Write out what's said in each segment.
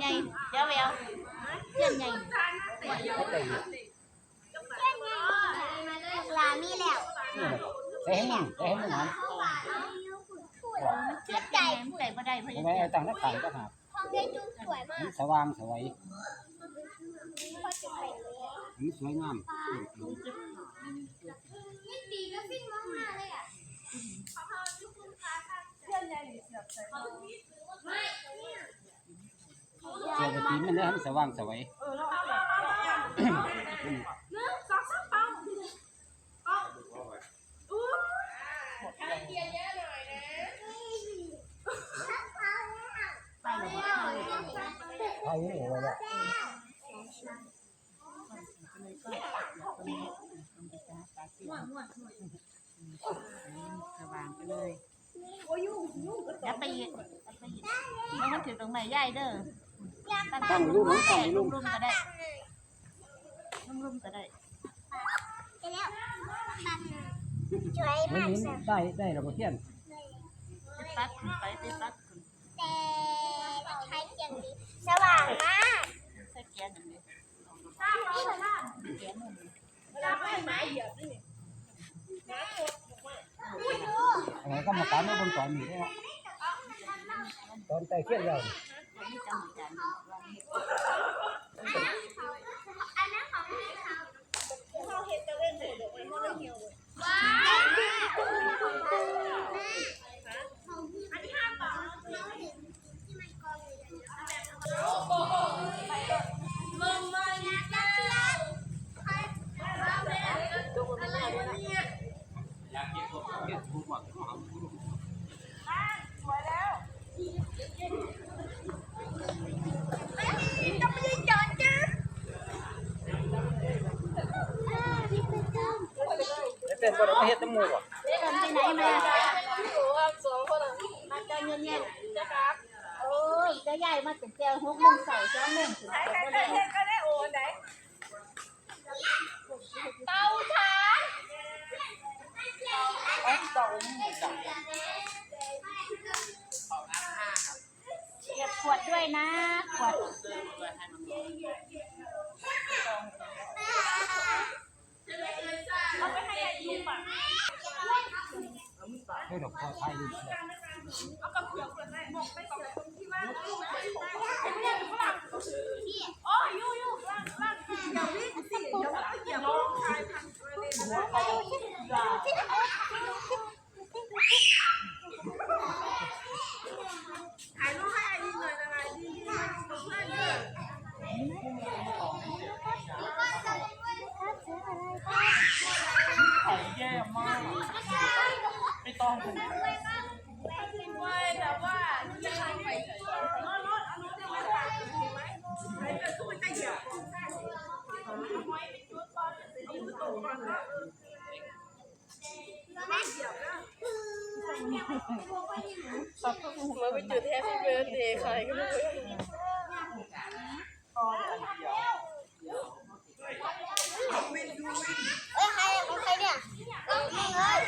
ใหญ่เดี๋ยวแววเทียนใหญ่ลามีแล้วใส่ให้มันใส่ให้มันหอมเทียนใหญ่ใส่บ่ได้เพราะเอายังไว้เอาตังค์นักขายก็หาห้องเดจูสวยมากมันสว่างสวยพ่อจะไปเลยมันสวยงามนี่ดีก็ฟิ่งมากๆเลยอะเจอกระตีมันได้ให้มันสว่างสวย หนึ่งสองสามปังปังอู้ไปแล้วบ่ไอ้นี่เอาไว้แล้วสว่างไปเลยอย่าไปอีกอย่าไปอีกแล้วมันถือตรงไหนใหญ่เด้อ ตั้งรูปมันตั้งรูลุ่ปมๆก็ได้ลุ่มๆก็ได้ไปแล้วสวยมันมากนี้ได้ได้ระบบเทียนไปปัดขึ้นไปไปปัดขึ้นแต่ใช้เสียงดีสว่างมากใส่เกียร์นั่นเลยเวลาไปหมาเหยียบนี่อะไรก็มาตามมาบนก่อนนี่ได้ละตอนใส่เทียนแล้ว ตัวนี้จังจัน อันนั้นของพี่เขา เขาเห็นจะเล่นเด็กๆไว้เขาเล่นเหี่ยวเลย ว้าวอันนี้ห้าต่อน้องเห็นที่มันกองอยู่ มึงมาเนี่ย นักเรียน อะไรวะเนี่ย อยากเก็บพวกเก็บพวกว่าเขาเอา สวยแล้ว ต้องไปยืนจอดจ้าพี่เป็นจ้า เต้นบ่ได้มาเฮ็ดน้ำมูกอะเดินไปไหนมาอยู่กับสองคนอะมาเจอเย็นจะครับๆโอ้ยจะใหญ่มาถึงเจ้าหกโมงเสาร์จ้าโมงถึงใครเจ้าใครก็ใครได้ก็ได้โอนไหนเตาถ่านเก็บขวดด้วยนะขวด เอาไปให้อายุป่ะให้ดอกพอไทยนี่แหละเอากระเพื่อมกันได้บอกไปเสียตรงที่ว่าไม่ได้ไม่ได้ฝรั่งอ๋ออยู่อยู่ฝรั่งฝรั่งอย่าวิ่งสิเดี๋ยวเราเหยียบลงชายพันเลยถ่ายรูปให้อายุหน่อยนะอายุยืนกับเพื่อนเยอะ แย่มาก ไม่แต่ว่ายังไงไปรถรถเอารถยังไม่ผ่านเห็นไหมไอ้เจ้าตัวจะเหยียบได้เอาไว้เป็นชุดก่อนเอามือตกก่อนนะไม่เหยียบนะ มา ไปจุดแฮปปี้เบิร์ดเดย์ใครก็ไม่รู้เอ้ยใครของใครเนี่ยน้องพิงเอ้ย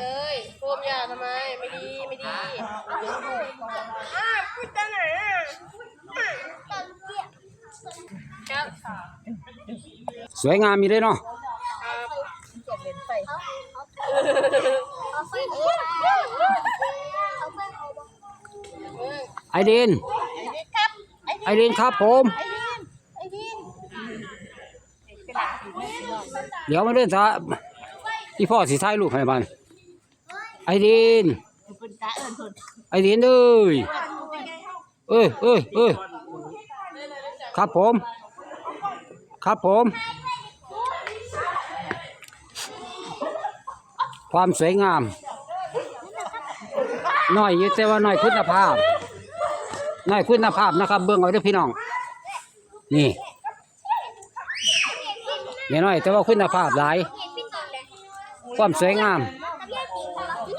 เอ้ยโฟมยาทำไม ไม่ดี ไม่ดีอ่าพูดจังไหนอะตอนเกี้ยครับสวยงามมีได้เนาะเอาไฟเอาเอาเอาบ้าง ไอเดนไอเดนครับผมไอ้ดินเดี๋ยวมาเดินซะที่พ่อสิถ่ายรูปให้มัน ไอเดนคุณตาเอิญคุณไอเดนเอ้ยเอ้ยเอ้ยเอ้ยครับผม ครับผม ความสวยงาม น้อยอยู่แต่ว่าน้อยคุณภาพ น้อยคุณภาพนะครับ เบิ่งเอาด้อพี่น้อง นี่เน้อย แต่ว่าคุณภาพหลาย ความสวยงาม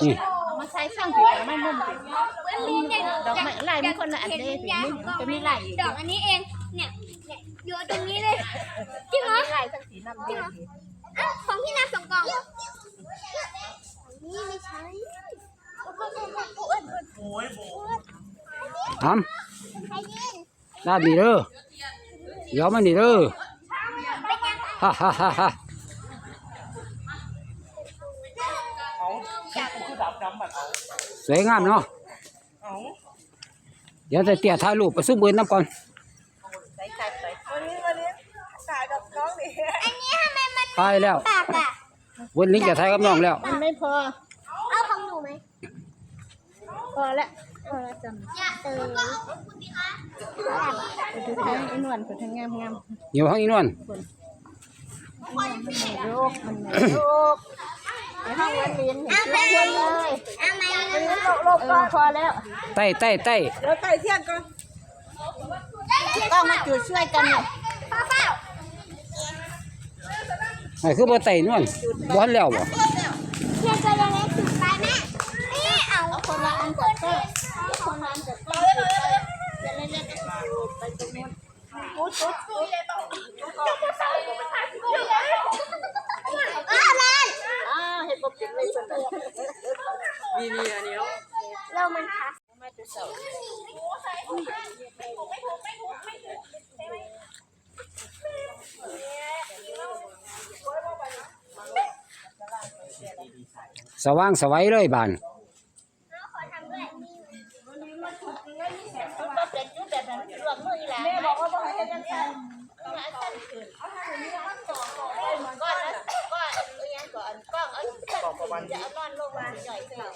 นี่มาใช้ช่างผิวไม่มุ่งผิวดอกไม้ลายมันคนละอันเด้ผิวจะมีลายดอกอันนี้เอง เนี่ยเนี่ยอยู่ตรงนี้เลยจริงเหรอลายทั้งสีน้ำเดือดอ้าวของพี่นาสองกล่องนี่ไม่ใช่ ทำด้านนี้เด้อเดี๋ยวมันนี่เด้อฮ่าฮ่าฮ่าฮ่าสวยงามเนาะเดี๋ยวจะเตี้ยถ่ายรูปไปซุ่มเบิร์นน้ำก่อนถ่ายกับน้องดิอันนี้ทำไมมันถ่ายแล้วปากอะวันนี้จะถ่ายกับน้องแล้ว มันไม่พอ เอาของหนูไหมพอและพอและจำอยาก เออไปดูทางไอ้นวลไปทางงามงามอยู่ห้องอีนวลโรคมันโรคไอ้ห้องวันเรียนเห็นทุกคนเลยเอาไหมเออพอแล้วใต้ใต้ใต้เดี๋ยวไก่เที่ยงก่อนต้องมาจุดช่วยกันเนี่ยเปล่าเปล่าไอ้คือบ่ไต่นวลบ้อนแล้วบ่เทียนตัวเล็กๆสุดไปแม่นี่เอาเอาคนละอันกับเต้คน นี่นเล่อันเลยมีมีอันนี้เรามันค่ะมาจะเสาสว่างสวัยเลยบ้าน ขอทำด้วย ก็เป็นจุดแบบนั้นรวมมือแหละแม่บอกว่าต้องให้ยังไงต้องให้สั้นขึ้นก้อนนะก้อนยังก่อนก้อนเอาบอกประมาณจะเอานอนลงมาจ่อยเข่า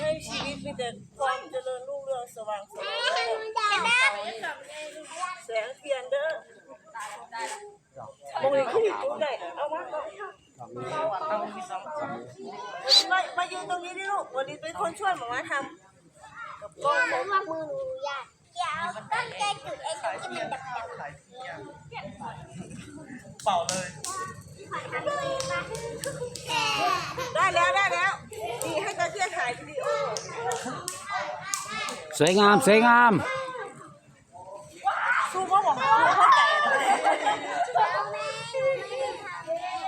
ให้ชีวิตมีแต่ความเจริญรุ่งเรืองสว่างสวย แสงเทียนเด้อมองเห็นเขาอยู่ตรงไหนเอามามามายืนตรงนี้ดิลูก วันนี้เป็นคนช่วยหมอมาทำกับกล้องเพราะว่ามือหนูอยากอยากตั้งใจจุดไอ้ตรงที่มันดับเป่าเลยได้แล้วได้แล้ว นี่ให้ตาเที่ยงถ่ายวิดีโอ สวยงาม สวยงามสู้ก็บอกว่าเข้าใจเลย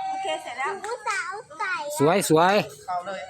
โอเคเสร็จแล้วผู้สาวใส่สวยสวยเป่าเลย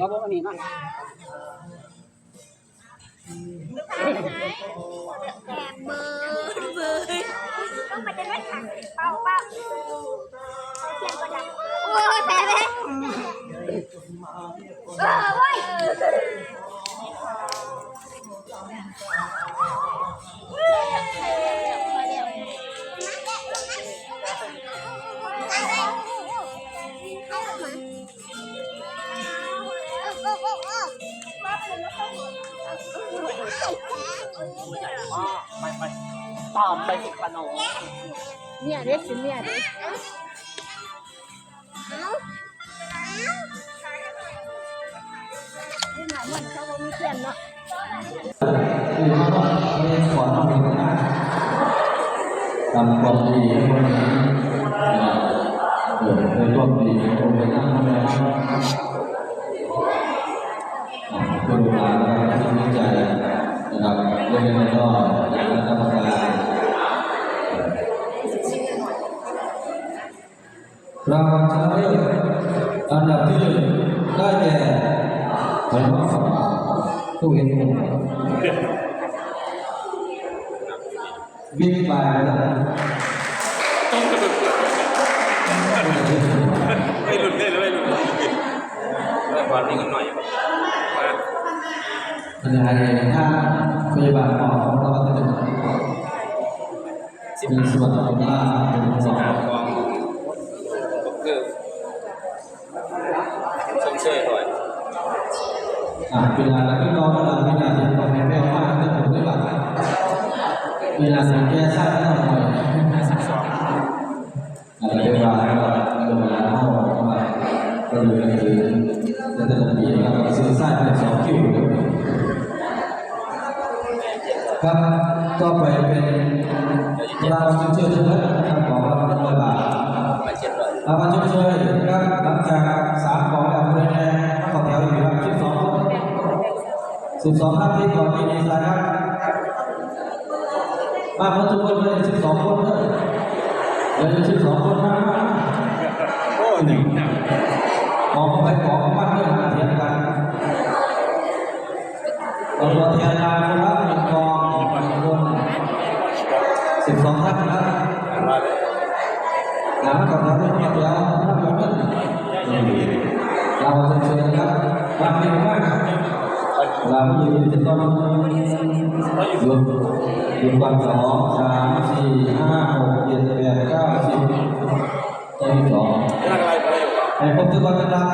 ดี๋ยวบอกนี่มาแบบเบอร์เบอร์ต้องมาจะได้ขังเป่าเป่าเทียนก็ดังโอ้ยแพ้แพ้เออเว้ย อ๋อตามไปสิขนมเนี่ยเด็กสิเนี่ยเด็กที่ามาขึ้นเนาะขอน้องนนะวามดีคนเป็นความดีตนี้นะครับ คุณลูกหลารับที่มีใจนะครับเรื่องนี้ก็อยากให้กรรมการรางวัลชนะเลิศอันดับที่หนึ่งได้แก่ผลว่าตู้เย็นบิ๊กไบนะครับ ปัญหาใหญ่ถ้าพยาบาลอของเราก็จะมีส่วนของว่าเป็นสอง ครับต่อไปเป็นเราเชื่อเชื่อนะครับของเราเป็นระบาดมาเจ็ดร้อยเรามาชมเชยครับหลังจากสามของแบบเดินแดงเข้าแถวอยู่ครับสิบสองคนสิบสองท่านที่ก่อนที่ดีไซน์ครับมาพบทุกคนเลยสิบสองคนเลย สิบสองท่านนะน้ำกับน้ำเนี่ยเดียวน้ำกับน้ำเราจะเชิญครับวันนี้ว่าเราไม่ยืนจะต้องหยุดหยุดวันสองสามสี่ห้าหกเจ็ดแปดเก้าสิบเจ็ดสองร่างกายอะไอ้พวกที่วันเวลา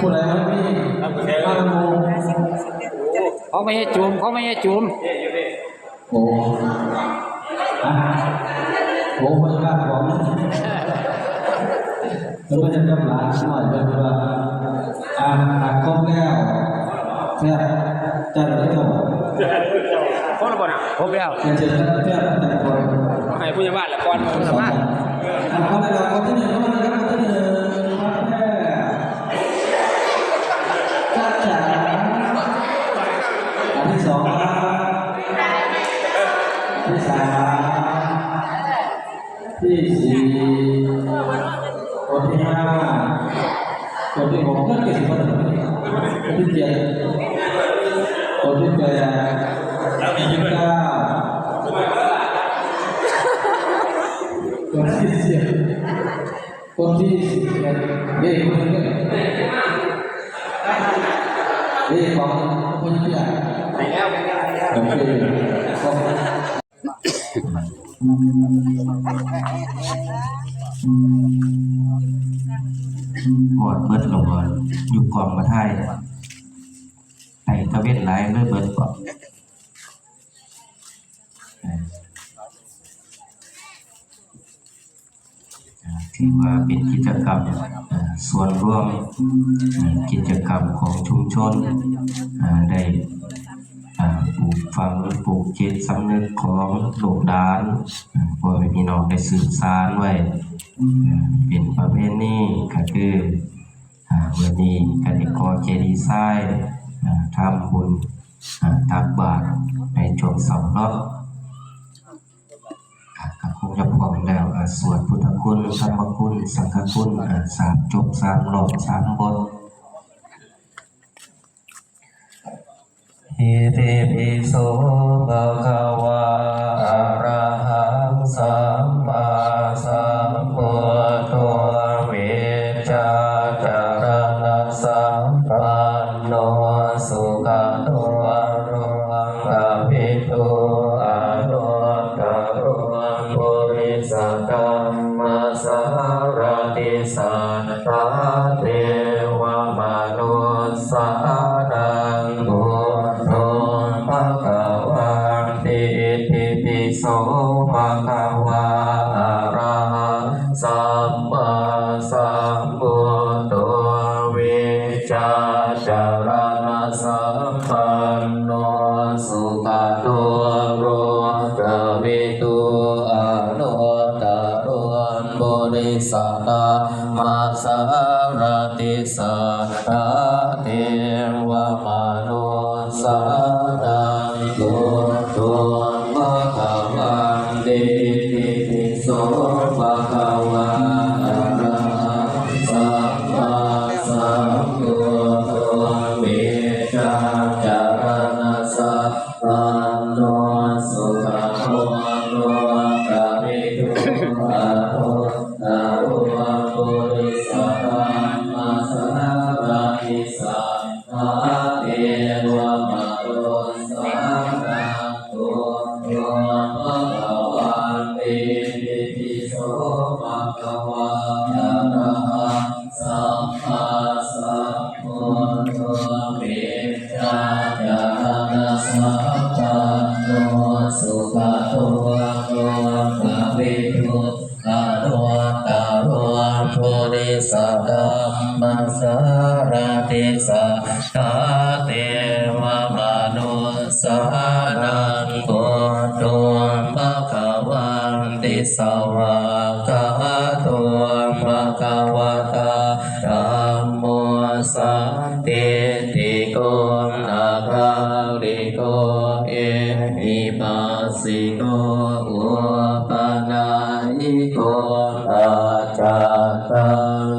ผู้ใดไม่มีห้าโมงเขาไม่ให้จุ่มเขาไม่ให้จุ่มโอ้ โอ้พยาบาลของแล้วก็จะกำลังหน่อยเป็นว่าอ่าหักครบแล้วแค่จัดได้จบครบแล้วบ่น่ะครบแล้วเชิญเชิญเพื่อนแต่ละคนให้ผู้ใหญ่บ้านละก่อนสามารถอะคนในเราคนที่หนึ่งเข้ามาเลยครับคนที่หนึ่ง นี่ของคนที่อะโอเคก็หมดเบิดลงเลยอยู่กองมาไทยไอ้ตะเวนหลายเลยเบิดก่อน ถือว่าเป็นกิจกรรมส่วนร่วมกิจกรรมของชุมชนได้ปลูกฝังปลูกจิตสำนึกของลูกหลานพ่อแม่พี่น้องได้สืบสานไว้เป็นประเพณีก็คือวันนี้ก็ได้ก่อเจดีย์ทรายอ่ทำบุญตักบาตรในช่วงเสาร์เนาะอ่า ก็คงจะพร้อมแล้วอ่าสวดพุทธคุณธรรมคุณ สังฆคุณสามจบสามรอบสามบทอิติปิโสภะคะวะอะระหังสัม 啊弥。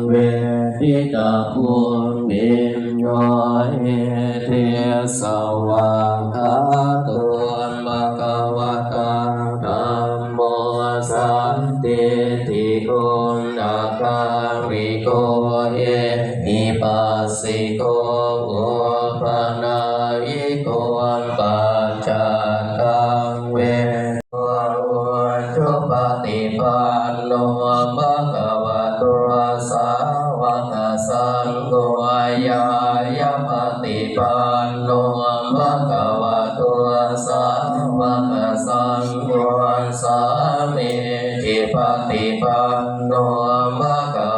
เวทิตาภูนิโยเทสวังคาตุ ปฏิปันโนมะกา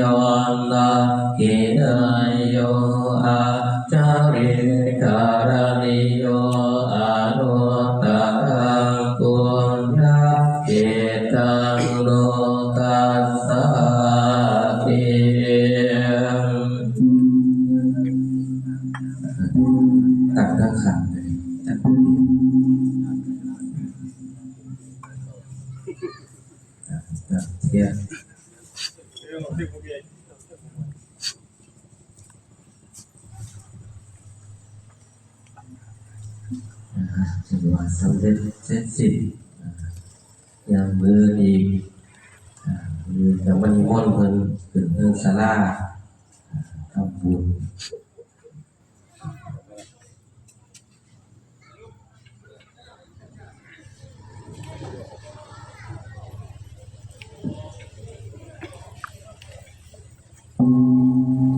ยอัลลอฮฺกินโยอา อีกแต่วันนี้ม่อนเพิ่นถึงเพิ่นสาราทำบุญ嗯。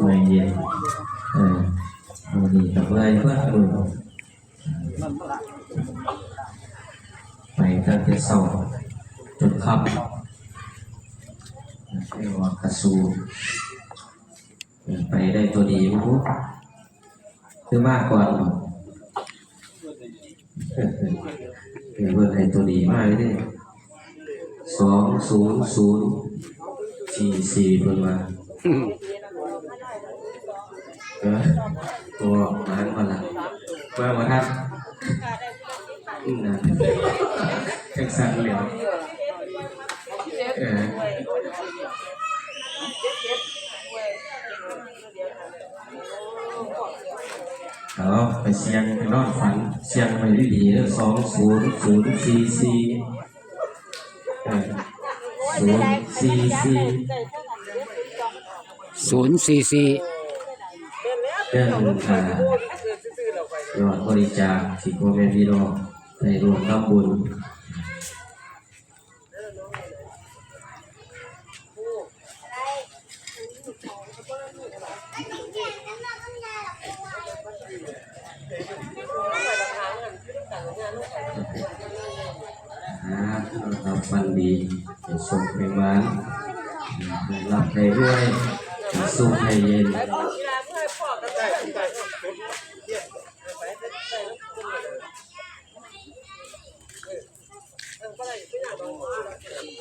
เมื่ยเย็นเออมดีกับเมื่อม่อมืไปตั้งแต่สองจนค่ำเรียว่ากระสูไปได้ตัวดีปุ๊บคือมากกว่าเพื่อนในตัวดีมากเลยสองศูนย์ศูนย์สี่สี่เพื่อมา เสียงไปดีๆแล้วสองศูนย์ศูนย์สี่สี่เออศูนย์สี่สี่ศูนย์สี่สี่ เรื่องอ่ายอดบริจาคที่พ่อแม่พี่น้องได้ร่วมทำบุญนะเราฟันดีเป็นสุขเป็นหวานหลับให้ด้วยสุขให้เย็น 嗯，嗯，嗯。